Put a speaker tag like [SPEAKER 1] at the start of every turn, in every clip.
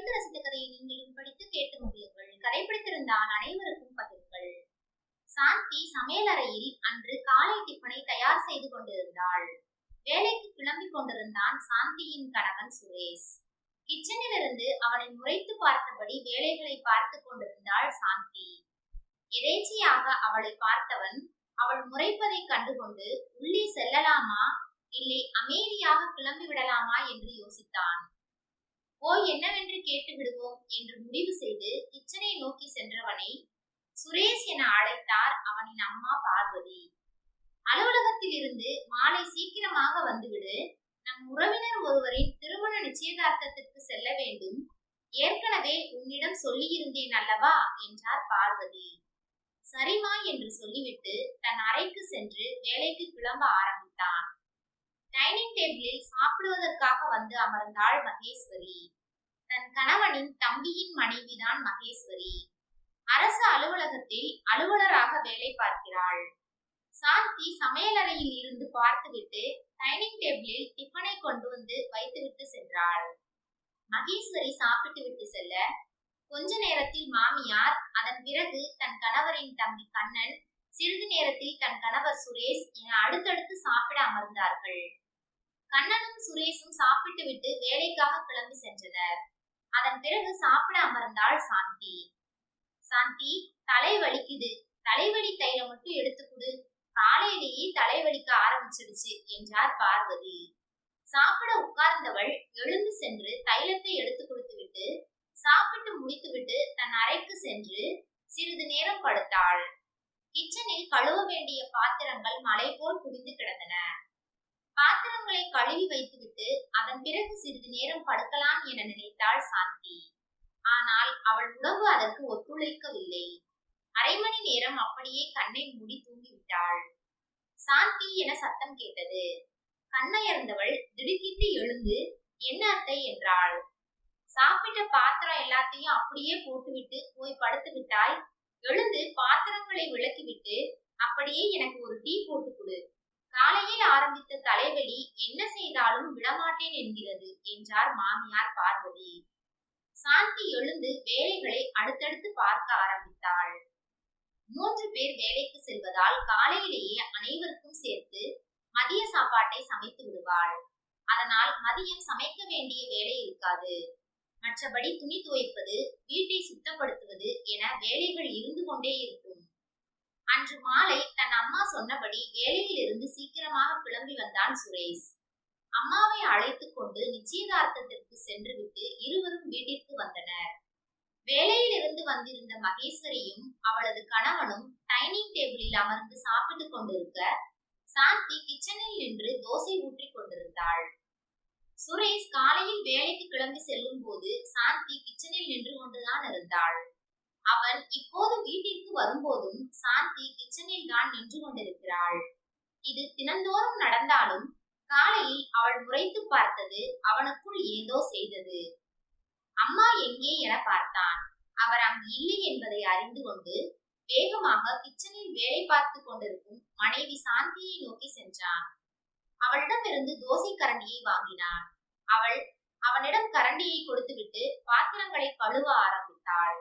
[SPEAKER 1] படித்து ரசித்த கதையை நீங்களும் படித்து கேட்டு மகிழுங்கள். கதை பிடித்திருந்தால் அனைவருக்கும் பகிருங்கள். சாந்தி சமையலறையில் அன்று காலை டிஃபனை தயார் செய்து கொண்டிருந்தாள். வேலைக்கு கிளம்பிக் கொண்டிருந்தான் சாந்தியின் கணவன் சுரேஷ். கிச்சனில் இருந்து அவனை முறைத்து பார்த்தபடி வேலைகளை பார்த்து கொண்டிருந்தாள் சாந்தி. எதேச்சியாக அவளை பார்த்தவன் அவள் முறைப்பதை கண்டுகொண்டு உள்ளே செல்லலாமா? இல்லை அமைதியாக கிளம்பி விடலாமா என்று யோசித்தான். போய் என்னவென்று கேட்டு விடுவோம் என்று முடிவு செய்து கிச்சனை நோக்கி சென்றவனை சுரேஷ் என அழைத்தார் அவனின் அம்மா பார்வதி. அலுவலகத்தில் இருந்து மாலை சீக்கிரமாக வந்துவிடு. நம் உறவினர் ஒருவரின் திருமண நிச்சயதார்த்தத்திற்கு செல்ல வேண்டும். ஏற்கனவே உன்னிடம் சொல்லியிருந்தேன் அல்லவா? என்றார் பார்வதி. சரிமா என்று சொல்லிவிட்டு தன் அறைக்கு சென்று வேலைக்கு கிளம்ப ஆரம்பித்தான். டைனிங் டேபிளில் சாப்பிடுவதற்காக வந்து அமர்ந்தாள் மகேஸ்வரி. தன் கணவனின் தம்பியின் மனைவிதான் மகேஸ்வரி. அரசு அலுவலகத்தில் அலுவலராக வேலை பார்க்கிறாள். சாந்தி சமையலறையில் இருந்து பார்த்துவிட்டு டைனிங் டேபிளில் டிஃபனை கொண்டு வந்து வைத்துவிட்டு சென்றாள். மகேஸ்வரி சாப்பிட்டு விட்டு செல்ல கொஞ்ச நேரத்தில் மாமியார் அதன் பிறகு தன் கணவரின் தம்பி கண்ணன் சிறிது நேரத்தில் தன் கணவர் சுரேஷ் என அடுத்தடுத்து சாப்பிட அமர்ந்தார்கள். கண்ணனும் சுரேஷும் சாப்பிட்டு விட்டு வேலைக்காக கிளம்பி சென்றனர். அதன் பிறகு சாப்பிட அமர்ந்தாள் சாந்தி. சாந்தி தலை வலிக்குது. தலைவலி தைலம் மட்டும் எடுத்து கொடு. காலையிலேயே தலைவலிக்க ஆரம்பிச்சிடுச்சு என்றார் பார்வதி. சாப்பிட உட்கார்ந்தவள் எழுந்து சென்று தைலத்தை எடுத்து கொடுத்துவிட்டு சாப்பிட்டு முடித்துவிட்டு தன் அறைக்கு சென்று சிறிது நேரம் படுத்தாள். கிச்சனில் கழுவ வேண்டிய பாத்திரங்கள் மலை போல் குவிந்து கிடந்தன. பாத்திரங்களை கழுவி வைத்துவிட்டு அதன் பிறகு சிறிது நேரம் படுக்கலாம் என நினைத்தாள் சாந்தி. ஆனால் அவள் உடம்பு அதற்கு ஒத்துழைக்கவில்லை. அரை மணி நேரம் அப்படியே கண்ணை மூடி தூங்கிவிட்டாள். சாந்தி என சத்தம் கேட்டது. கண்ணயர்ந்தவள் திடுக்கிட்டு எழுந்து என்ன அத்தை? என்றாள். சாப்பிட்ட பாத்திரம் எல்லாத்தையும் அப்படியே போட்டுவிட்டு போய் படுத்து விட்டாய். எழுந்து பாத்திரங்களை விளக்கிவிட்டு அப்படியே எனக்கு ஒரு டீ போட்டு கொடு. காலையில் ஆரம்பித்த தலைவலி என்ன செய்தாலும் விடமாட்டேன் என்கிறது என்றார் மாமியார் பார்வதி. சாந்தி எழுந்து வேலைகளை அடுத்தடுத்து பார்க்க ஆரம்பித்தாள். மூன்று பேர் வேலைக்கு செல்வதால் காலையிலேயே அனைவருக்கும் சேர்த்து மதிய சாப்பாட்டை சமைத்து விடுவாள். அதனால் மதியம் சமைக்க வேண்டிய வேலை இருக்காது. மற்றபடி துணி துவைப்பது வீட்டை சுத்தப்படுத்துவது என வேலைகள் இருந்து கொண்டே இருக்கும். அன்று மாலை தன் அம்மா சொன்னபடி ஏழையில் இருந்து சீக்கிரமாக கிளம்பி வந்தான் சுரேஷ். அம்மாவை அழைத்து கொண்டு நிச்சயதார்த்தத்திற்கு சென்றுவிட்டு இருவரும் வீட்டிற்கு வந்தனர். வேலையில் இருந்து வந்திருந்த மகேஸ்வரியும் அவளது கணவனும் டைனிங் டேபிளில் அமர்ந்து சாப்பிட்டுக் கொண்டிருக்க சாந்தி கிச்சனில் நின்று தோசை ஊற்றி கொண்டிருந்தாள். சுரேஷ் காலையில் வேலைக்கு கிளம்பி செல்லும் போது சாந்தி கிச்சனில் நின்று கொண்டுதான் இருந்தாள். அவன் இப்போது வீட்டிற்கு வரும்போதும் சாந்தி கிச்சனில் தான் நின்று கொண்டிருக்கிறாள். இது தினந்தோறும் நடந்தாலும் காலையில் அவள் முறைத்து பார்த்தது அவனுக்குள் ஏதோ செய்தது. அம்மா எங்கே என பார்த்தான். அவர் அங்கு இல்லை என்பதை அறிந்து கொண்டு வேகமாக கிச்சனில் வேலை பார்த்து கொண்டிருக்கும் மனைவி சாந்தியை நோக்கி சென்றான். அவளிடமிருந்து தோசை கரண்டியை வாங்கினான். அவள் அவனிடம் கரண்டியை கொடுத்துவிட்டு பாத்திரங்களை கழுவ ஆரம்பித்தாள்.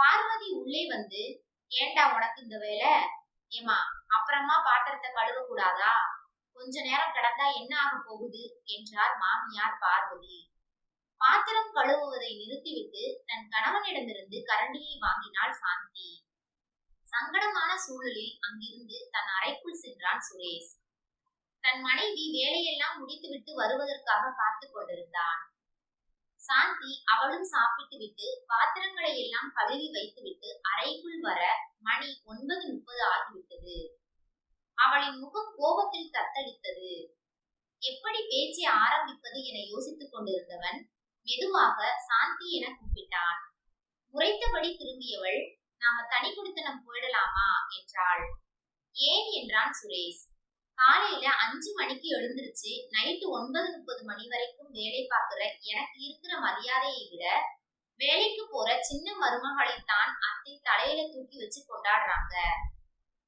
[SPEAKER 1] பார்வதி உள்ளே வந்து ஏண்டா உனக்கு இந்த வேலை? ஏமா அப்புறமா பாத்திரத்தை கழுவ கூடாதா? கொஞ்ச நேரம் கிடந்தா என்ன ஆக போகுது? என்றார் மாமியார் பார்வதி. பாத்திரம் கழுவுவதை நிறுத்திவிட்டு தன் கணவனிடமிருந்து கரண்டியை வாங்கினாள் சாந்தி. சங்கடமான சூழலில் அங்கிருந்து தன் அறைக்குள் சென்றான் சுரேஷ். தன் மனைவி வேலையெல்லாம் முடித்துவிட்டு வருவதற்காக காத்து கொண்டிருந்தான். சாந்தி அவளும் சாப்பிட்டுவிட்டு பாத்திரங்களை எல்லாம் கழுவி வைத்துவிட்டு அறைக்குள் வர மணி ஒன்பது முப்பது ஆகிவிட்டது. அவளின் முகம் கோபத்தில் தத்தளித்தது. எப்படி பேச்சை ஆரம்பிப்பது என யோசித்துக் கொண்டிருந்தவன் மெதுவாக சாந்தி என கூப்பிட்டான். முறைத்தபடி திரும்பியவள் நாம தனி குடித்தனம் போயிடலாமா? என்றாள். ஏன்? என்றான் சுரேஷ். காலையில அஞ்சு மணிக்கு எழுந்திருச்சு நைட்டு ஒன்பது முப்பது மணி வரைக்கும் வேலை பார்க்கிற எனக்கு இருக்கிற மரியாதையை விட வேலைக்கு போற சின்ன மருமகளைத்தான் அத்தை தலையில தூக்கி வச்சு கொண்டாடுறாங்க.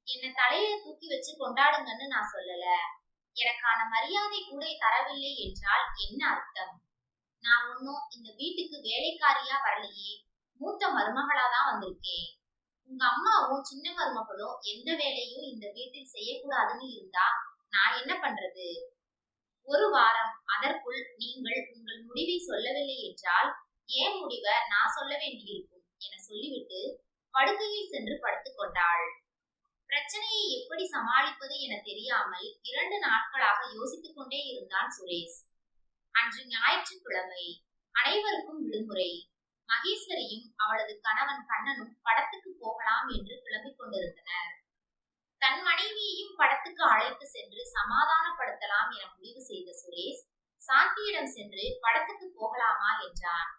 [SPEAKER 1] என்ன தலையில தூக்கி வச்சு கொண்டாடுங்கன்னு நான் சொல்லல. எனக்கான மரியாதை கூட தரவில்லை என்றால் என்ன அர்த்தம்? நான் ஒன்னும் இந்த வீட்டுக்கு வேலைக்காரியா வரலையே. மூத்த மருமகளா தான் வந்திருக்கேன். உங்க அம்மாவும் சின்ன மருமகளும் எந்த வேலையும் இந்த வீட்டில் செய்யக்கூடாதுன்னு இருந்தா நான் என்ன பண்றது? ஒரு வாரம் அதற்குள் நீங்கள் உங்கள் முடிவை சொல்லவில்லை என்றால் ஏன் முடிவை நான் சொல்ல வேண்டியிருக்கும் என சொல்லிவிட்டு படுக்கையில் சென்று படுத்துக் கொண்டாள். பிரச்சனையை எப்படி சமாளிப்பது என தெரியாமல் இரண்டு நாட்களாக யோசித்துக் கொண்டே இருந்தான் சுரேஷ். அன்று ஞாயிற்றுக்கிழமை அனைவருக்கும் விடுமுறை. மகேஸ்வரியும் அவளது கணவன் கண்ணனும் படத்துக்கு போகலாம் என்று கிளம்பிக் கொண்டிருந்தனர். தன் மனைவியையும் படத்துக்கு அழைத்து சென்று சமாதானப்படுத்தலாம் என முடிவு செய்த சுரேஷ் சாந்தியிடம் சென்று படத்துக்கு போகலாமா என்றான்.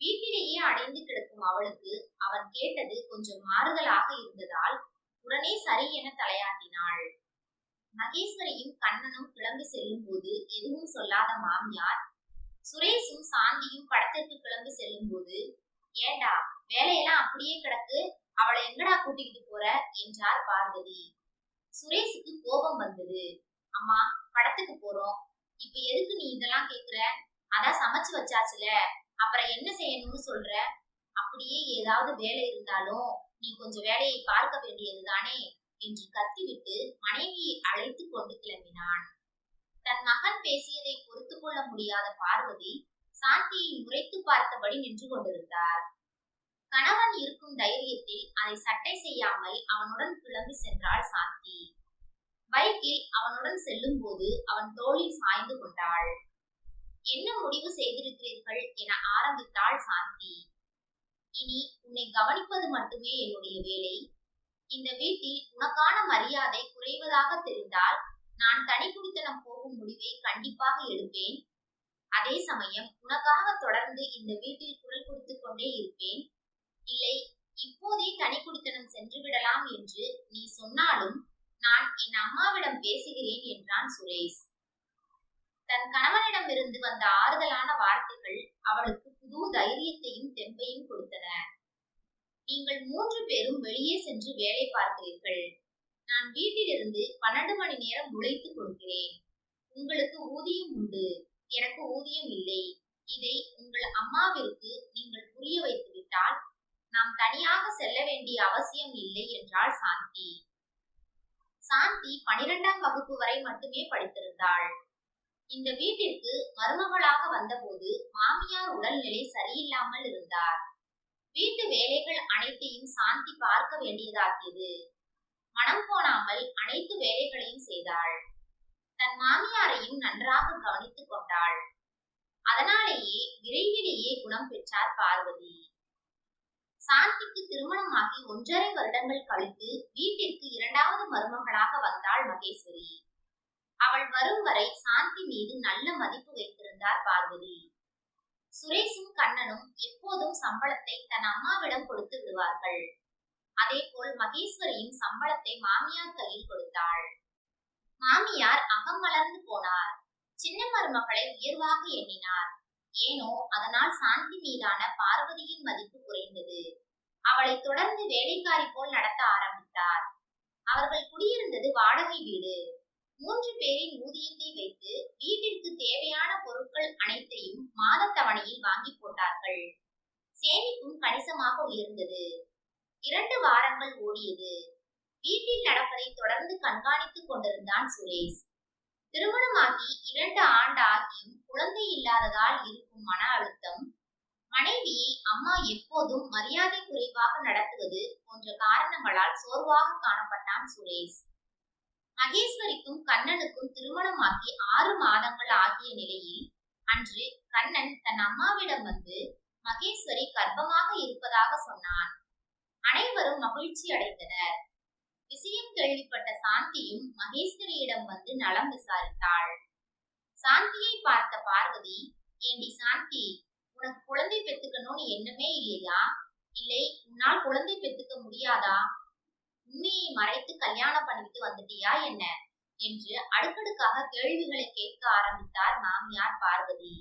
[SPEAKER 1] வீட்டிலேயே அடைந்து கிடக்கும் அவளுக்கு அவன் கேட்டது கொஞ்சம் மாறுதலாக இருந்ததால் உடனே சரி என தலையாட்டினாள். மகேஸ்வரியும் கண்ணனும் கிளம்பி செல்லும் போது எதுவும் சொல்லாத மாமியார் சுரேஷும் சாந்தியும் படத்திற்கு கிளம்பி செல்லும் போது ஏண்டா வேலையெல்லாம் அப்படியே கிடக்கு. அவளை எங்கடா கூட்டிக்கிட்டு போற? என்றார் பார்வதி. சுரேஷுக்கு கோபம் வந்தது. அம்மா படத்துக்கு போறோம். இப்ப எதுக்கு நீ இதெல்லாம் கேக்குற? அதான் சமைச்சு வச்சாச்சுல. அப்புறம் என்ன செய்யணும்னு சொல்ற? அப்படியே ஏதாவது வேலை இருந்தாலும் நீ கொஞ்சம் வேலையை பார்க்க வேண்டியது தானே என்று கத்திவிட்டு மனைவியை அழைத்து கொண்டு கிளம்பினான். தன் மகன் பேசியதை பொறுத்து கொள்ள முடியாத பார்வதி சாந்தியை உரைத்து பார்த்தபடி நின்று கொண்டிருந்தார். கணவன் இருக்கும் தைரியத்தில் அதை சட்டை செய்யாமல் அவனுடன் கிளம்பி சென்றாள் சாந்தி. பைக்கில் அவனுடன் செல்லும் போது அவன் தோளில் சாய்ந்து கொண்டாள். என்ன முடிவு செய்திருக்கிறீர்கள்? என ஆரம்பித்தாள் சாந்தி. இனி உன்னை கவனிப்பது மட்டுமே என்னுடைய வேலை. இந்த வீட்டில் உனக்கான மரியாதை குறைவதாக தெரிந்தால் நான் தனிக்குடித்தனம் போகும் முடிவை கண்டிப்பாக எடுப்பேன். அதே சமயம் உனக்காக தொடர்ந்து இந்த வீட்டில் குரல் கொடுத்து கொண்டே இருப்பேன். இல்லை இப்போதே தனி குடித்தனம் சென்று விடலாம் என்று நீ சொன்னாலும் நான் என் அம்மாவிடம் பேசுகிறேன் என்றான் சுரேஷ். தன் கணவனிடமிருந்து வந்த ஆறுதலான வார்த்தைகள் அவளுக்கு புது தைரியத்தையும் தெம்பையும் கொடுத்தன. நீங்கள் மூன்று பேரும் வெளியே சென்று வேலை பார்க்கிறீர்கள். நான் வீட்டிலிருந்து பன்னெண்டு மணி நேரம் உழைத்து கொடுக்கிறேன். உங்களுக்கு ஊதியம் உண்டு. எனக்கு ஊதியம் இல்லை. இதை உங்கள் அம்மாவிற்கு நீங்கள் புரிய வைத்துவிட்டால் நாம் தனியாக செல்ல வேண்டிய அவசியம் இல்லை என்றாள் சாந்தி. சாந்தி பனிரெண்டாம் வகுப்பு வரை மட்டுமே படித்திருந்தாள். இந்த வீட்டிற்கு மருமகளாக வந்தபோது மாமியார் உடல்நிலை சரியில்லாமல் இருந்தார். வீட்டு வேலைகள் அனைத்தையும் சாந்தி பார்க்க வேண்டியதாகியது. மனம் போனாமல் அனைத்து வேலைகளையும் செய்தாள். தன் மாமியாரையும் நன்றாக கவனித்துக் கொண்டாள். அதனாலேயே விரைவிலேயே குணம் பெற்றார் பார்வதி. சாந்திக்கு திருமணமாகி ஒன்றரை வருடங்கள் கழித்து வீட்டிற்கு இரண்டாவது மருமகளாக வந்தாள் மகேஸ்வரி. அவள் வரும் வரை சாந்தி மீது நல்ல மதிப்பு வைத்திருந்தார் பார்வதி. சுரேஷும் கண்ணனும் எப்போதும் சம்பளத்தை தன் அம்மாவிடம் கொடுத்து விடுவார்கள். அதேபோல் மகேஸ்வரியும் சம்பளத்தை மாமியார் கையில் கொடுத்தாள். மாமியார் அகம் மலர்ந்து போனார். சின்ன மருமகளை உயர்வாக எண்ணினார். ஏனோ அதனால் சாந்தி மீதான பார்வதியின் மதிப்பு குறைந்தது. அவளை தொடர்ந்து வேலைக்காரி போல் நடத்த ஆரம்பித்தார். அவர்கள் குடியிருந்தது வாடகை வீடு. மூன்று பேரின் ஊதியத்தை வைத்து வீட்டிற்கு தேவையான பொருட்கள் அனைத்தையும் மாதத்தவணையில் வாங்கி போட்டார்கள். சேமிப்பும் கணிசமாக உயர்ந்தது. இரண்டு வாரங்கள் ஓடியது. வீட்டில் நடப்பதை தொடர்ந்து கண்காணித்துக் கொண்டிருந்தான் சுரேஷ். திருமணமாகி இரண்டு ஆண்டு ஆகியும் குழந்தை இல்லாததால் இருக்கும் மன அழுத்தம் மனைவியை அம்மா எப்போதும் மரியாதை குறைவாக நடத்துவது போன்ற காரணங்களால் சோர்வாக காணப்பட்டான் சுரேஷ். மகேஸ்வரிக்கும் கண்ணனுக்கும் திருமணமாகி ஆறு மாதங்கள் ஆகிய நிலையில் அன்று கண்ணன் தன் அம்மாவிடம் வந்து மகேஸ்வரி கர்ப்பமாக இருப்பதாக சொன்னான். அனைவரும் மகிழ்ச்சி அடைந்தனர். விஷயம் கேள்விப்பட்ட சாந்தியும் மகேஸ்வரியிடம் வந்து நலம் விசாரித்தாள். சாந்தியை பார்த்த பார்வதி ஏண்டி சாந்தி உனக்கு குழந்தை பெத்துக்கணும்னு எண்ணமே இல்லையா? இல்லை உன்னால் குழந்தை பெத்துக்க முடியாதா? உண்மையை மறைத்து கல்யாணம் பண்ணிட்டு வந்துட்டியா என்ன? என்று அடுக்கடுக்காக கேள்விகளை கேட்க ஆரம்பித்தார் மாமியார் பார்வதி.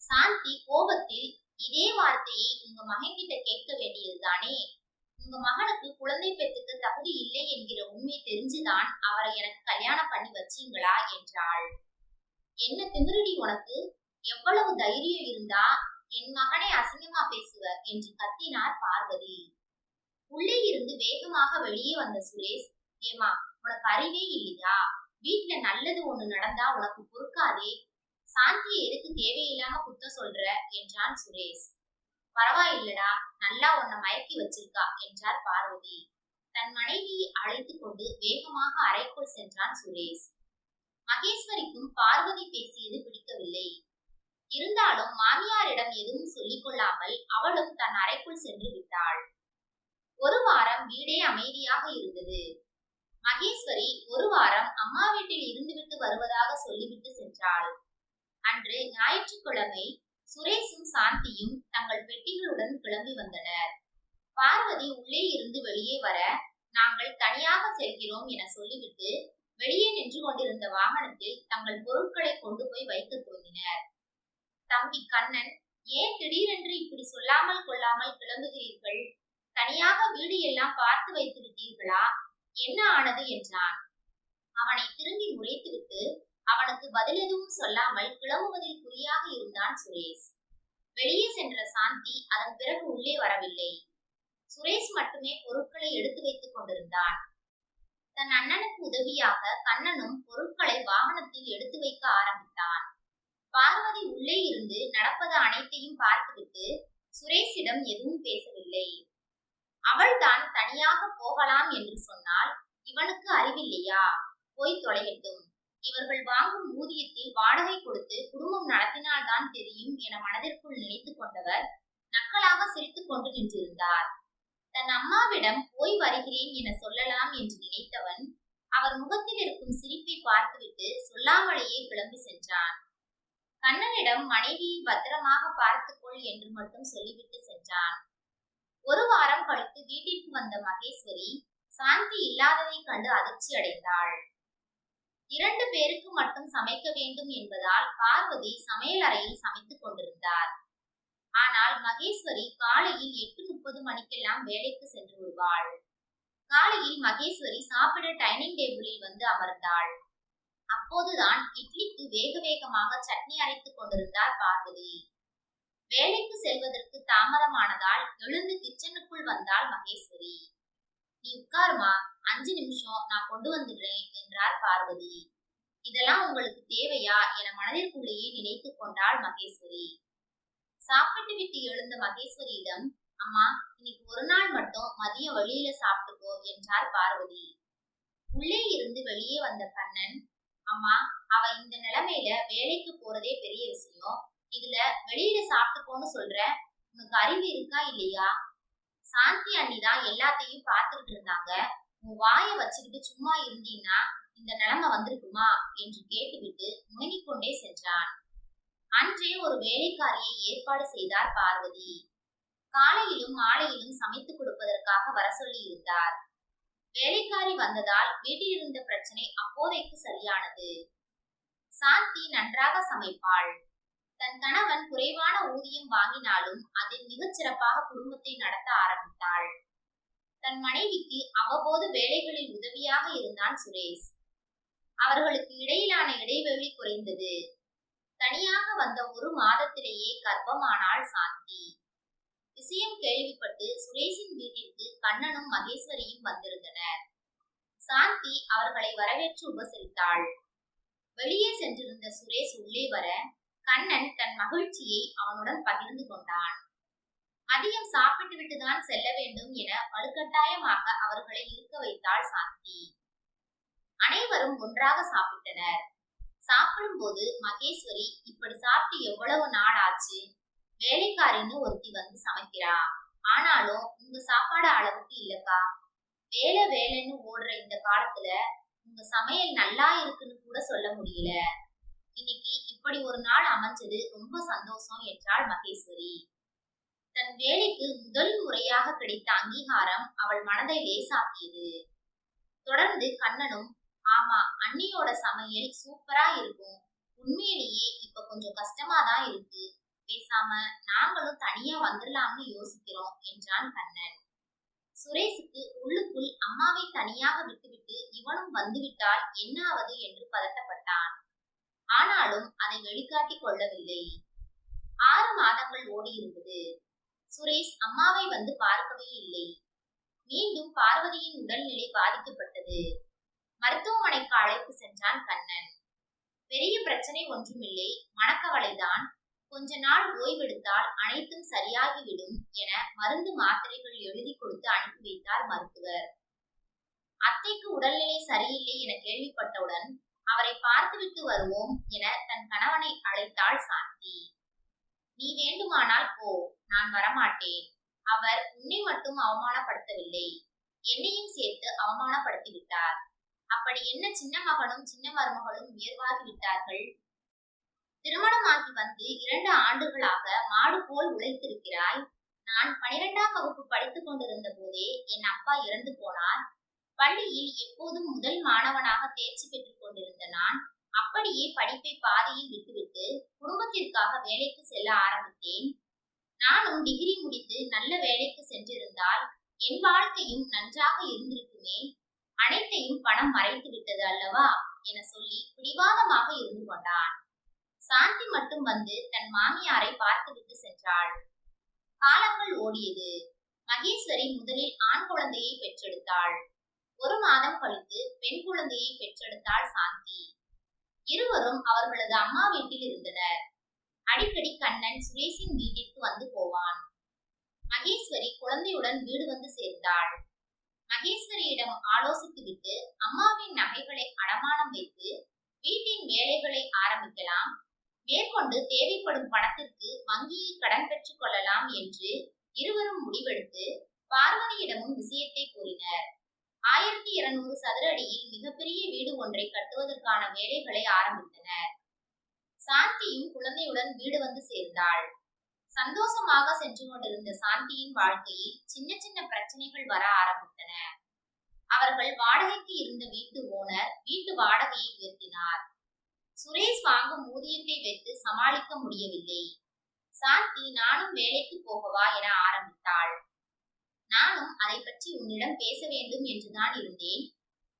[SPEAKER 1] சாந்தி கோபத்தில் இதே வார்த்தையை உங்க மகன் கிட்ட கேட்க வேண்டியதுதானே? உங்க மகனுக்கு குழந்தை பெற்றுக்க தகுதி இல்லை என்கிற உண்மை தெரிஞ்சுதான் அவரை எனக்கு கல்யாணம் பண்ணி வச்சீங்களா என்றாள். என்ன திமிருடி உனக்கு? எவ்வளவு தைரியம் இருந்தா என் மகனை அசிங்கமா பேசுவ என்று கத்தினார் பார்வதி. உள்ளே இருந்து வேகமாக வெளியே வந்த சுரேஷ் ஏமா உனக்கு அறிவே இல்லையா? வீட்ல நல்லது ஒண்ணு நடந்தா உனக்கு பொறுக்காதே. சாந்தியை எதுக்கு தேவையில்லாம குத்த சொல்ற? என்றான் சுரேஷ். பரவாயில்லடா நல்லா உன்னை மயக்கி வச்சிருக்கா என்றார் பார்வதி. தன் மனைவியை அழைத்து கொண்டு வேகமாக அறைக்குள் சென்றான் சுரேஷ். மகேஸ்வரிக்கும் பார்வதி பேசியது பிடிக்கவில்லை. இருந்தாலும் மாமியாரிடம் எதுவும் சொல்லிக் கொள்ளாமல் அவளும் தன் அறைக்குள் சென்று விட்டாள். ஒரு வாரம் வீடே அமைதியாக இருந்தது. மகேஸ்வரி ஒரு வாரம் அம்மா வீட்டில் இருந்துவிட்டு வருவதாக சொல்லிவிட்டு சென்றாள். அன்று ஞாயிற்றுக்கிழமை சுரேஷும் சாந்தியும் தங்கள் பெட்டிகளுடன் கிளம்பி வந்தனர். பார்வதி உள்ளே இருந்து வெளியே வர நாங்கள் தனியாக செல்கிறோம் என சொல்லிவிட்டு வெளியே நின்று கொண்டிருந்த வாகனத்தில் தங்கள் பொருட்களை கொண்டு போய் வைக்க துவங்கினர். தம்பி கண்ணன் ஏன் திடீரென்று இப்படி சொல்லாமல் கொள்ளாமல் கிளம்புகிறீர்கள்? தனியாக வீடு எல்லாம் பார்த்து வைத்து விட்டீர்களா என்ன ஆனது? என்றான். அவனை திரும்பி முறைத்துவிட்டு அவனுக்கு பதில் எதுவும் சொல்லாமல் கிளம்புவதில் குறியாக இருந்தான் சுரேஷ். வெளியே சென்ற சாந்தி அதன் பிறகு உள்ளே வரவில்லை. சுரேஷ் மட்டுமே பொருட்களை எடுத்து வைத்துக் கொண்டிருந்தான். தன் அண்ணனுக்கு உதவியாக கண்ணனும் பொருட்களை வாகனத்தில் எடுத்து வைக்க ஆரம்பித்தான். பார்வதி உள்ளே இருந்து நடப்பது அனைத்தையும் பார்த்துவிட்டு சுரேஷிடம் எதுவும் பேசவில்லை. அவள்தான் தனியாக போகலாம் என்று சொன்னால் இவனுக்கு அறிவில்லையா? போய் தொலையட்டும். இவர்கள் வாங்கும் ஊதியத்தில் வாடகை கொடுத்து குடும்பம் நடத்தினால்தான் தெரியும் என மனதிற்குள் நினைத்துக் கொண்டவர் நக்கலாக சிரித்துக் கொண்டு நின்றிருந்தார். தன் அம்மாவிடம் போய் வருகிறேன் என சொல்லலாம் என்று நினைத்தவன் அவர் முகத்தில் இருக்கும் சிரிப்பை பார்த்துவிட்டு சொல்லாமலேயே கிளம்பி சென்றான். கண்ணனிடம் மனைவியை பத்திரமாக பார்த்துக்கொள் என்று மட்டும் சொல்லிவிட்டு சென்றான். ஒரு வாரம் கழித்து வீட்டிற்கு வந்த மகேஸ்வரி சாந்தி இல்லாததை கண்டு அதிர்ச்சி அடைந்தாள் இரண்டு பேருக்கு மட்டும் சமைக்க வேண்டும் என்பதால் பார்வதி சமையல் அறையில் சமைத்துக் கொண்டிருந்தார். ஆனால் மகேஸ்வரி காலையில் எட்டு முப்பது மணிக்கெல்லாம் வேலைக்கு சென்று விடுவாள். காலையில் மகேஸ்வரி சாப்பிட டைனிங் டேபிளில் வந்து அமர்ந்தாள். அப்போதுதான் இட்லிக்கு வேக வேகமாக சட்னி அரைத்துக் கொண்டிருந்தார் பார்வதி. வேலைக்கு செல்வதற்கு தாமதமானதால் எழுந்து கிச்சனுக்குள் வந்தாள் மகேஸ்வரி. நீ உட்காருமா. அஞ்சு நிமிஷம் நான் கொண்டு வந்துடுறேன் என்றார் பார்வதி. இதெல்லாம் உங்களுக்கு தேவையா என மனதிற்குள்ளேயே நினைத்து கொண்டாள் மகேஸ்வரி. சாப்பிட்டு விட்டு எழுந்த மகேஸ்வரியிடம் அம்மா இன்னைக்கு ஒரு நாள் மட்டும் மதியம் வெளியில சாப்பிட்டுக்கோ என்றார் பார்வதி. உள்ளே இருந்து வெளியே வந்த கண்ணன் அம்மா அவ இந்த நிலைமையில வேலைக்கு போறதே பெரிய விஷயம். இதுல வெளியில சாப்பிட்டுக்கோன்னு சொல்ற உனக்கு அறிவு இருக்கா இல்லையா? சாந்தி அண்ணி தான் எல்லாத்தையும் பார்த்துக்கிட்டு இருந்தாங்க. உன் வாயை வச்சுக்கிட்டு சும்மா இருந்தீன்னா இந்த நிலைமை வந்திருக்குமா? என்று கேட்டுவிட்டு முணங்கிக் கொண்டே சென்றான். அன்றே ஒரு வேலைக்காரியை ஏற்பாடு செய்தார் பார்வதி. காலையிலும் மாலையிலும் சமைத்து கொடுப்பதற்காக வர சொல்லி இருந்தார். வேலைக்காரி வந்ததால் வீட்டில் இருந்த பிரச்சனை அப்போதைக்கு சரியானது. சாந்தி நன்றாக சமைப்பாள். தன் கணவன் குறைவான ஊதியம் வாங்கினாலும் அதில் மிகச் சிறப்பாக குடும்பத்தை நடத்த ஆரம்பித்தாள். தன் மனைவிக்கு அவ்வப்போது வேலைகளில் உதவியாக இருந்தான் சுரேஷ். அவர்களுக்கு இடையிலான இடைவெளி குறைந்தது. தனியாக வந்த ஒரு மாதத்திலேயே கர்ப்பமானாள் சாந்தி. விஷயம் கேள்விப்பட்டு சுரேஷின் வீட்டிற்கு கண்ணனும் மகேஸ்வரியும் வந்திருந்தனர். சாந்தி அவர்களை வரவேற்று உபசரித்தாள். வெளியே சென்றிருந்த சுரேஷ் உள்ளே வர கண்ணன் தன் மகிழ்ச்சியை அவனுடன் பகிர்ந்து கொண்டான். அதிகம் சாப்பிட்டு விட்டுதான் செல்ல வேண்டும் என வலுக்கட்டாயமாக அவர்களை இருக்க வைத்தாள் சாந்தி. அனைவரும் ஒன்றாக சாப்பிட்டனர். சாப்பிடும் போது மகேஸ்வரி இப்படி சாப்பிட்டு எவ்வளவு நாள் ஆச்சு? வேலைக்காரின்னு ஒருத்தி வந்து சமைக்கிறா. ஆனாலும் உங்க சாப்பாடு அளவுக்கு இல்லக்கா. வேலை வேலைன்னு ஓடுற இந்த காலத்துல உங்க சமையல் நல்லா இருக்குன்னு கூட சொல்ல முடியல. இன்னைக்கு இப்படி ஒரு நாள் அமைஞ்சது ரொம்ப சந்தோஷம் என்றாள் மகேஸ்வரி. தன் வேலைக்கு முதல் முறையாக கிடைத்த அங்கீகாரம் அவள் மனதை லேசாக்கியது. தொடர்ந்து கண்ணனும் ஆமா அண்ணியோட சமையல் சூப்பரா இருக்கும். உண்மையிலேயே இப்ப கொஞ்சம் கஷ்டமா தான் இருக்கு. பேசாம நாங்களும் தனியா வந்துடலாம்னு யோசிக்கிறோம் என்றான் கண்ணன். சுரேஷுக்கு உள்ளுக்குள் அம்மாவை தனியாக விட்டுவிட்டு இவனும் வந்துவிட்டால் என்ன ஆவது? என்று பதட்டப்பட்டான். ஆனாலும் அதை வெளிக்காட்டிக் கொள்ளவில்லை. ஆறு மாதங்கள் ஓடியிருந்தது. சுரேஷ் அம்மாவை வந்து பார்க்கவே இல்லை. மீண்டும் பார்வதியின் உடல்நிலை பாதிக்கப்பட்டது. மருத்துவமனைக்கு அழைத்து சென்றான் கண்ணன். பெரிய பிரச்சனை ஒன்றுமில்லை. மனக்கவலைதான். கொஞ்ச நாள் ஓய்வெடுத்தால் அனைத்தும் சரியாகிவிடும் என மருந்து மாத்திரைகள் எழுதி கொடுத்து அனுப்பி வைத்தார் மருத்துவர். அத்தைக்கு உடல்நிலை சரியில்லை என கேள்விப்பட்டவுடன் அவரை பார்த்துவிட்டு வருவோம் என தன் கணவனை அழைத்தாள் சாந்தி. நீ வேண்டுமானால் போ நான் வரமாட்டேன். அவர் உன்னை மட்டும் அவமானப்படுத்தவில்லை. என்னையும் சேர்த்து அவமானப்படுத்தி விட்டார் அப்படி என்ன சின்ன மகனும் சின்ன மருமகளும் உயர்வாகி விட்டார்கள்? திருமணமாகி வந்து இரண்டு ஆண்டுகளாக மாடு போல் உழைத்திருக்கிறாய். நான் பனிரெண்டாம் வகுப்பு படித்துக் கொண்டிருந்த போதே என் அப்பா இறந்து போனார். பள்ளியில் எப்போதும் முதல் மாணவனாக தேர்ச்சி பெற்றுக் கொண்டிருந்த நான் அப்படியே படிப்பை பாதியில் விட்டுவிட்டு குடும்பத்திற்காக வேலைக்கு செல்ல ஆரம்பித்தேன். நானும் டிகிரி முடித்து நல்ல வேலைக்கு சென்றிருந்தால் என் வாழ்க்கையும் நன்றாக இருந்திருக்குமே. அனைத்தையும் பணம் மறைத்து விட்டது அல்லவா? என சொல்லி பிடிவாதமாக இருந்து கொண்டான். சாந்தி மட்டும் வந்து தன் மாமியாரை பார்த்துவிட்டு சென்றாள். காலங்கள் ஓடியது. மகேஸ்வரி முதலில் ஆண் குழந்தையை பெற்றெடுத்தாள். ஒரு மாதம் கழித்து பெண் குழந்தையை பெற்றெடுத்தாள் சாந்தி. இருவரும் அவர்களது அம்மா வீட்டில் இருந்தனர். அடிக்கடி கண்ணன் சுரேஷின் வீட்டிற்கு வந்து போவான். மகேஸ்வரி குழந்தையுடன் வீடு வந்து சேர்ந்தாள். மகேஸ்வரியிடம் ஆலோசித்துவிட்டு அம்மாவின் நகைகளை அடமானம் வைத்து வீட்டின் வேலைகளை ஆரம்பிக்கலாம். மேற்கொண்டு தேவைப்படும் பணத்திற்கு வங்கியை கடன் பெற்றுக் கொள்ளலாம் என்று இருவரும் முடிவெடுத்து பார்வதியிடமும் விஷயத்தை கூறினர். ஆயிரத்தி இருநூறு சதுர அடியில் மிகப்பெரிய வீடு ஒன்றை கட்டுவதற்கான வேலைகளை ஆரம்பித்தனர். சாந்தியும் குழந்தையுடன் வீடு வந்து சேர்ந்தாள். சந்தோஷமாக சென்று கொண்டிருந்த சாந்தியின் வாழ்க்கையில் சின்ன சின்ன பிரச்சனைகள் வர ஆரம்பித்தன. அவர்கள் வாடகைக்கு இருந்த வீட்டு ஓனர் வீட்டு வாடகையை உயர்த்தினார். சுரேஷ் வாங்கும் ஊதியத்தை வைத்து சமாளிக்க முடியவில்லை. சாந்தி நானும் வேலைக்கு போகவா என ஆரம்பித்தாள். நானும் அதை பற்றி உன்னிடம் பேச வேண்டும் என்றுதான் இருந்தேன்.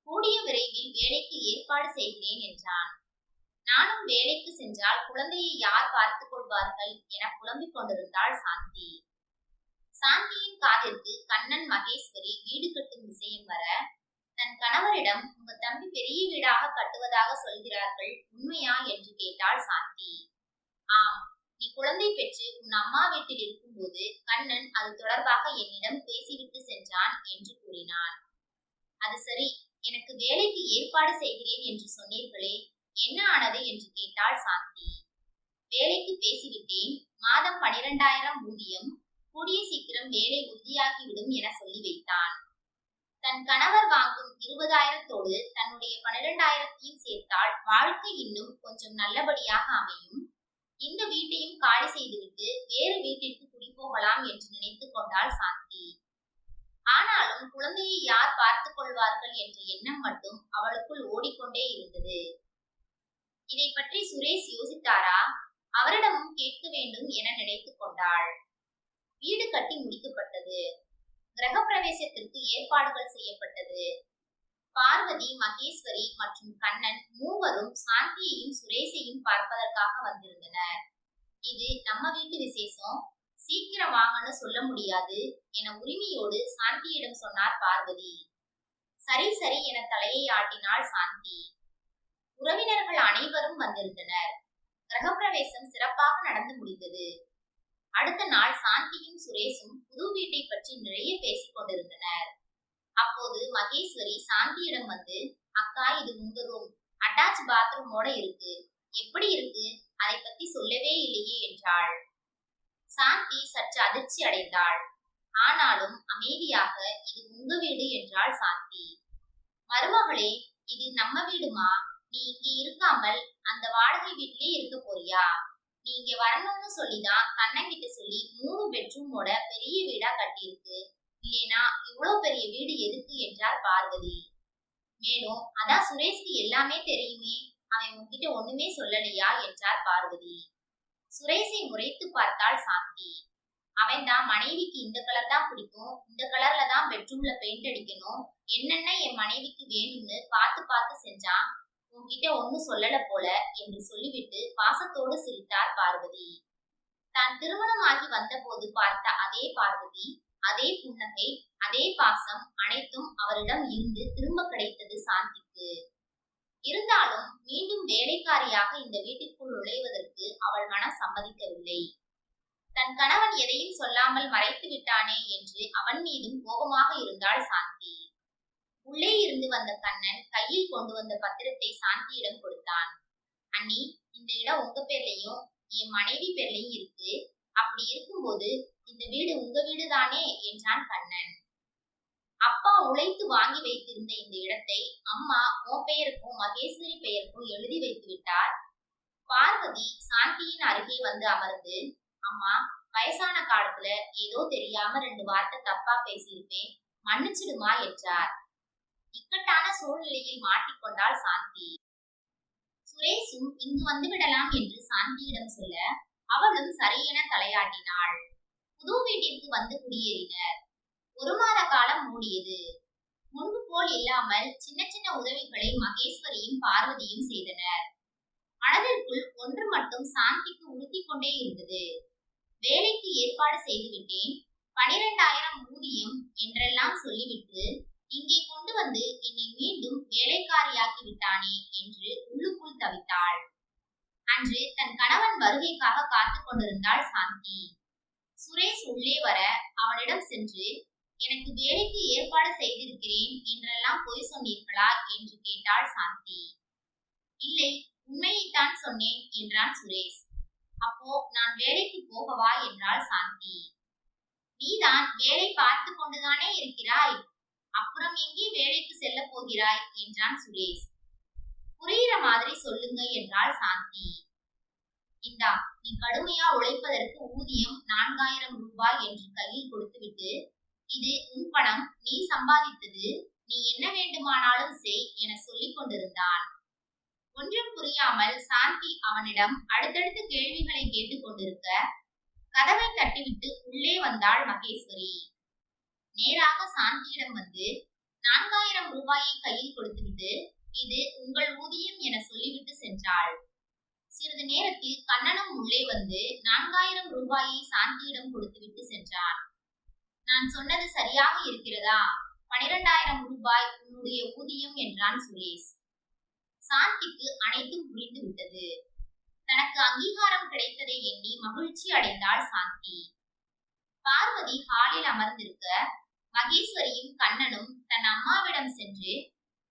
[SPEAKER 1] கூடிய விரைவில் வேலைக்கு ஏற்பாடு செய்கிறேன் என்றான். நானும் வேலைக்கு சென்றால் குழந்தையை யார் பார்த்துக் கொள்வார்கள் என புலம்பிக் கொண்டிருந்தாள் சாந்தி. சாந்தியின் காதிற்கு கண்ணன் மகேஸ்வரி வீடு கட்டும் விஷயம் வர தன் கணவரிடம் உங்க தம்பி பெரிய வீடாக கட்டுவதாக சொல்கிறார்கள் உண்மையா? என்று கேட்டாள் சாந்தி. குழந்தை பெற்று உன் அம்மா வீட்டில் இருக்கும்போது கண்ணன் அது தொடர்பாக என்னிடம் பேசிவிட்டு சென்றான் என்று கூறினான் அது சரி எனக்கு வேலைக்கு ஏற்பாடு செய்கிறேன் என்று சொன்னீர்களே என்ன ஆனது என்று கேட்டாள் சாந்தி. வேலைக்கு பேசிவிட்டேன் மாதம் பனிரெண்டாயிரம் ஊதியம் கூடிய சீக்கிரம் வேலை உறுதியாகிவிடும் என சொல்லி வைத்தான். தன் கணவர் வாங்கும் இருபதாயிரத்தோடு தன்னுடைய பனிரெண்டாயிரத்தையும் சேர்த்தால் வாழ்க்கை இன்னும் கொஞ்சம் நல்லபடியாக அமையும். இந்த வீட்டையும் காலி செய்துவிட்டு வேறு வீட்டிற்கு குடிபோகலாம் என்று நினைத்து கொண்டாள் சாந்தி. ஆனாலும் குழந்தையை யார் பார்த்துக் கொள்வார்கள் என்ற எண்ணம் மட்டும் அவளுக்குள் ஓடிக்கொண்டே இருந்தது. இதை பற்றி சுரேஷ் யோசித்தாரா? அவரிடமும் கேட்க வேண்டும் என நினைத்து கொண்டாள். வீடு கட்டி முடிக்கப்பட்டது. கிரகப்பிரவேசத்திற்கு ஏற்பாடுகள் செய்யப்பட்டது. பார்வதி மகேஸ்வரி மற்றும் கண்ணன் மூவரும் சாந்தியையும் சுரேஷையும் பார்ப்பதற்காக வந்திருந்தனர். இது நம்ம வீட்டு விசேஷம். சீக்கிரம் வாங்கன்னு சொல்ல முடியாது என உரிமையோடு சாந்தியிடம் சொன்னார் பார்வதி. சரி சரி என தலையை ஆட்டினாள் சாந்தி. உறவினர்கள் அனைவரும் வந்திருந்தனர். கிரகப்பிரவேசம் சிறப்பாக நடந்து முடிந்தது. அடுத்த நாள் சாந்தியும் சுரேஷும் புது வீட்டை பற்றி நிறைய பேசிக் கொண்டிருந்தனர். அப்போது மகேஸ்வரி சாந்தியிடம் வந்து அக்கா இது உங்க ரூம் அட்டாச் பாத்ரூமோட இருக்கு. எப்படி இருக்கு? அதை பத்தி சொல்லவே இல்லையே என்றாள். சாந்தி சற்று அதிர்ச்சி அடைந்தாள். ஆனாலும் அமைதியாக இது உங்க வீடு என்றாள் சாந்தி. மருமகளே இது நம்ம வீடுமா? நீ இங்க இருக்காமல் அந்த வாடகை வீட்டிலே இருக்க போறியா? நீ இங்க வரணும்னு சொல்லிதான் கண்ணங்கிட்ட சொல்லி மூணு பெட்ரூமோட பெரிய வீடா கட்டியிருக்கு. இல்லைனா இவ்வளவு பெரிய வீடு எதுக்கு என்றார் பார்வதி. மேலும் அதான் சுரேஷ்க்கு எல்லாமே தெரியுமே. அவன் உன்கிட்ட ஒண்ணுமே சொல்லலையா? என்றார் பார்வதி. சுரேஷை முறைத்து பார்த்தாள் சாந்தி. அவன் தான் மனைவிக்கு இந்த கலர் தான் பிடிக்கும். இந்த கலர்ல தான் பெட்ரூம்ல பெயிண்ட் அடிக்கணும். என்னென்ன என் மனைவிக்கு வேணும்னு பார்த்து பார்த்து செஞ்சான் உன்கிட்ட ஒன்னும் சொல்லல போல என்று சொல்லிவிட்டு பாசத்தோடு சிரித்தார் பார்வதி. தான் திருமணமாகி வந்தபோது பார்த்த அதே பார்வதி அதே புன்னகை அதே பாசம் அனைத்தும் அவரிடம் இருந்து திரும்ப கிடைத்தது சாந்திக்கு. இருந்தாலும் மீண்டும் வேலைக்காரியாக இந்த வீட்டிற்குள் நுழைவதற்கு அவள் மனம் சம்மதிக்கவில்லை. தன் கணவன் எதையும் சொல்லாமல் மறைத்து விட்டானே என்று அவன் மீதும் கோபமாக இருந்தாள் சாந்தி. உள்ளே இருந்து வந்த கண்ணன் கையில் கொண்டு வந்த பத்திரத்தை சாந்தியிடம் கொடுத்தான். அண்ணி இந்த இடம் உங்க பேர்லயும் என் மனைவி பேர்லயும் இருக்கு. அப்படி இருக்கும்போது இந்த வீடு உங்க வீடு தானே என்றான் கண்ணன். அப்பா உழைத்து வாங்கி வைத்திருந்த இந்த இடத்தை அம்மா உன் பெயருக்கும் மகேஸ்வரி பெயருக்கும் எழுதி வைத்து விட்டார். பார்வதி சாந்தியின் அருகே வந்து அமர்ந்து அம்மா வயசான காலத்துல ஏதோ தெரியாம ரெண்டு வார்த்தை தப்பா பேசியிருப்பேன் மன்னிச்சிடுமா? என்றார். இக்கட்டான சூழ்நிலையில் மாட்டிக்கொண்டாள் சாந்தி. சுரேஷும் இங்கு வந்து விடலாம் என்று சாந்தியிடம் சொல்ல அவளும் சரியென தலையாட்டினாள். புது வீட்டிற்கு வந்து குடியேறினர். ஒரு மாத காலம் மூடியது. முன்பு போல் இல்லாமல் சின்ன சின்ன உதவிகளை மகேஸ்வரியும் பார்வதியும் செய்தனர். மனதிற்குள் ஒன்று மட்டும் சாந்திக்கு உறுத்தி கொண்டே இருந்தது. வேலைக்கு ஏற்பாடு செய்துவிட்டேன் பனிரெண்டாயிரம் ஊதியம் என்றெல்லாம் சொல்லிவிட்டு இங்கே கொண்டு வந்து என்னை மீண்டும் வேலைக்காரியாக்கி விட்டானே என்று உள்ளுக்குள் தவித்தாள். அன்று தன் கணவன் வருகைக்காக காத்து கொண்டிருந்தாள் சாந்தி. சுரேஷ் உள்ளே வர அவனிடம் சென்று எனக்கு வேலைக்கு ஏற்பாடு செய்திருக்கிறேன் என்றெல்லாம் பொய் சொன்னீர்களா? என்று கேட்டாள் சாந்தி. இல்லை உண்மையைத்தான் சொன்னேன் என்றான் சுரேஷ். அப்போ நான் வேலைக்கு போகவா? என்றாள் சாந்தி. நீதான் வேலை பார்த்து கொண்டுதானே இருக்கிறாய்? அப்புறம் எங்கே வேலைக்கு செல்ல போகிறாய்? என்றான் சுரேஷ். புரியுற மாதிரி சொல்லுங்க என்றாள் சாந்தி. இந்தா நீ கடுமையா உழைப்பதற்கு ஊதியம் நான்காயிரம் ரூபாய் என்று கையில் கொடுத்துவிட்டு இது உன் பணம் நீ சம்பாதித்தது நீ என்ன வேண்டுமானாலும் செய் என சொல்லிக் கொண்டிருந்தான். ஒன்றும் புரியாமல் சாந்தி அவனிடம் அடுத்தடுத்து கேள்விகளை கேட்டுக் கொண்டிருக்க கதவை தட்டிவிட்டு உள்ளே வந்தாள் மகேஸ்வரி. நேராக சாந்தியிடம் வந்து நான்காயிரம் ரூபாயை கையில் கொடுத்துவிட்டு இது உங்கள் ஊதியம் என சொல்லிவிட்டு சென்றாள். சிறிது நேரத்தில் கண்ணனும் உள்ளே வந்து நான்காயிரம் ரூபாயை சாந்தியிடம் கொடுத்துவிட்டு சென்றான். நான் சொன்னது சரியாக இருக்கிறதா? பனிரெண்டாயிரம் ரூபாய் உன்னுடைய ஊதியம் என்றான் சுரேஷ். சாந்திக்கு அனைத்தும் புரிந்து விட்டது. தனக்கு அங்கீகாரம் கிடைத்ததை எண்ணி மகிழ்ச்சி அடைந்தாள் சாந்தி. பார்வதி ஹாலில் அமர்ந்திருக்க மகேஸ்வரியும் கண்ணனும் தன் அம்மாவிடம் சென்று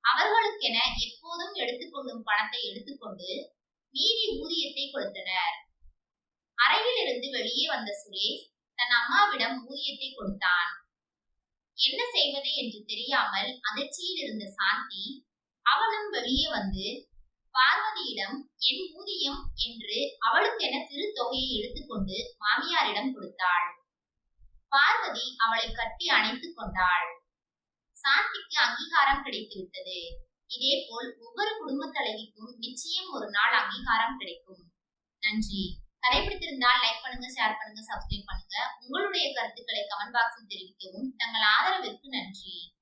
[SPEAKER 1] அவர்களுக்கென எப்போதும் எடுத்துக்கொள்ளும் பணத்தை எடுத்துக்கொண்டு மீதி ஊதியத்தை கொடுத்தனர். அறையில் இருந்து வெளியே வந்த சுரேஷ் தன் அம்மாவிடம் ஊதியத்தை கொடுத்தான். என்ன செய்வது என்று தெரியாமல் அதிர்ச்சியில் இருந்த சாந்தி அவனும் வெளியே வந்து பார்வதியிடம் என் ஊதியம் என்று அவளுக்கென சிறு தொகையை எடுத்துக்கொண்டு மாமியாரிடம் கொடுத்தாள். பார்வதி அவளை கட்டி அணைத்துக் கொண்டாள். சாந்திக்கு அங்கீகாரம் கிடைத்து விட்டது இதேபோல் ஒவ்வொரு குடும்ப தலைவிக்கும் நிச்சயம் ஒரு நாள் அங்கீகாரம் கிடைக்கும். நன்றி. கதை பிடித்திருந்தால் லைக் பண்ணுங்க ஷேர் பண்ணுங்க சப்ஸ்கிரைப் பண்ணுங்க. உங்களுடைய கருத்துக்களை கமெண்ட் பாக்ஸில் தெரிவிக்கவும். தங்கள் ஆதரவிற்கு நன்றி.